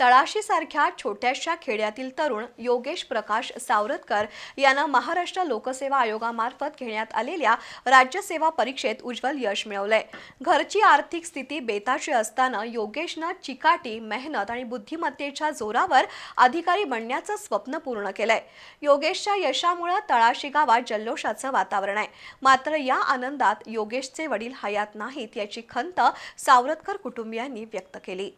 तळाशीसारख्या छोट्याशा खेड्यातील तरुण योगेश प्रकाश सावरतकर यानं महाराष्ट्र लोकसेवा आयोगामार्फत घेण्यात आलेल्या राज्यसेवा परीक्षेत उज्ज्वल यश मिळवलंय. घरची आर्थिक स्थिती बेताची असताना योगेशनं चिकाटी मेहनत आणि बुद्धिमत्तेच्या जोरावर अधिकारी बनण्याचं स्वप्न पूर्ण केलंय. योगेशच्या यशामुळे तळाशी गावात जल्लोषाचं वातावरण आहे. मात्र या आनंदात योगेशचे वडील हयात नाहीत याची खंत सावरतकर कुटुंबियांनी व्यक्त केली.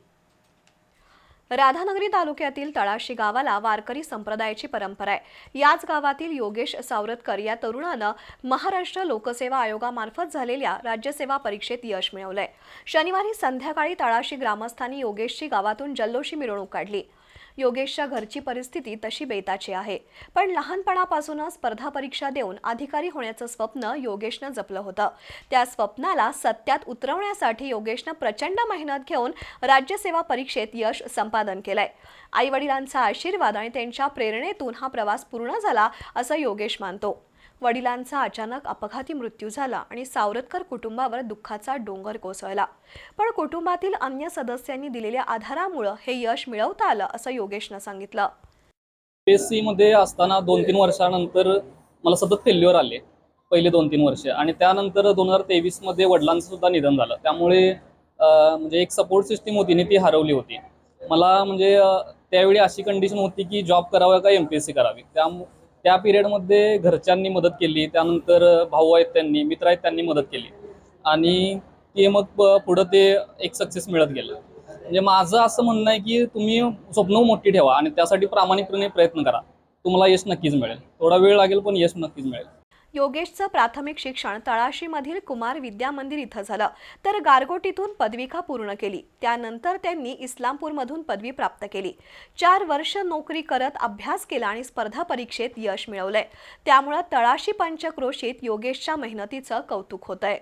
राधानगरी तालुक्यातील तळाशी गावाला वारकरी संप्रदायाची परंपरा आहे. याच गावातील योगेश सावरतकर या तरुणानं महाराष्ट्र लोकसेवा आयोगामार्फत झालेल्या राज्यसेवा परीक्षेत यश मिळवलंय. शनिवारी संध्याकाळी तळाशी ग्रामस्थांनी योगेशची गावातून जल्लोषी मिरवणूक काढली. योगेशच्या घरची परिस्थिती तशी बेताची आहे. पण लहानपणापासूनच स्पर्धा परीक्षा देऊन अधिकारी होण्याचं स्वप्न योगेशनं जपलं होतं. त्या स्वप्नाला सत्यात उतरवण्यासाठी योगेशनं प्रचंड मेहनत घेऊन राज्यसेवा परीक्षेत यश संपादन केलंय. आई वडिलांचा आशीर्वाद आणि त्यांच्या प्रेरणेतून हा प्रवास पूर्ण झाला असं योगेश मानतो. वडिलांचा अचानक अपघाती मृत्यू झाला आणि सावरतकर कुटुंबावर दुःखाचा डोंगर कोसळला. पण कुटुंबातील अन्य सदस्यांनी दिलेल्या आधारामुळं हे यश मिळवता आलं असं योगेशनं सांगितलं. पी मध्ये असताना दोन तीन वर्षानंतर मला सतत फेल्युअर आले पहिले दोन तीन वर्ष. आणि त्यानंतर दोन हजार तेवीसमध्ये वडिलांचं सुद्धा निधन झालं. त्यामुळे म्हणजे एक सपोर्ट सिस्टीम होती ती हरवली होती. मला म्हणजे त्यावेळी अशी कंडिशन होती की जॉब करावा का एम पी एस सी करावी? त्या त्या पिरियडमध्ये घरच्यांनी मदत केली त्यानंतर भाऊ आहेत त्यांनी मित्र आहेत त्यांनी मदत केली. आणि ते मग पुढं ते एक सक्सेस मिळत गेलं. म्हणजे माझं असं म्हणणं आहे की तुम्ही स्वप्न मोठी ठेवा आणि त्यासाठी प्रामाणिकपणे प्रयत्न करा. तुम्हाला यश नक्कीच मिळेल. थोडा वेळ लागेल पण यश नक्कीच मिळेल. योगेशचं प्राथमिक शिक्षण तळाशीमधील कुमार विद्या मंदिर इथं झालं. तर गारगोटीतून पदविका पूर्ण केली. त्यानंतर त्यांनी इस्लामपूरमधून पदवी प्राप्त केली. चार वर्ष नोकरी करत अभ्यास केला आणि स्पर्धा परीक्षेत यश मिळवलंय. त्यामुळं तळाशी पंचक्रोशीत योगेशच्या मेहनतीचं कौतुक होतंय.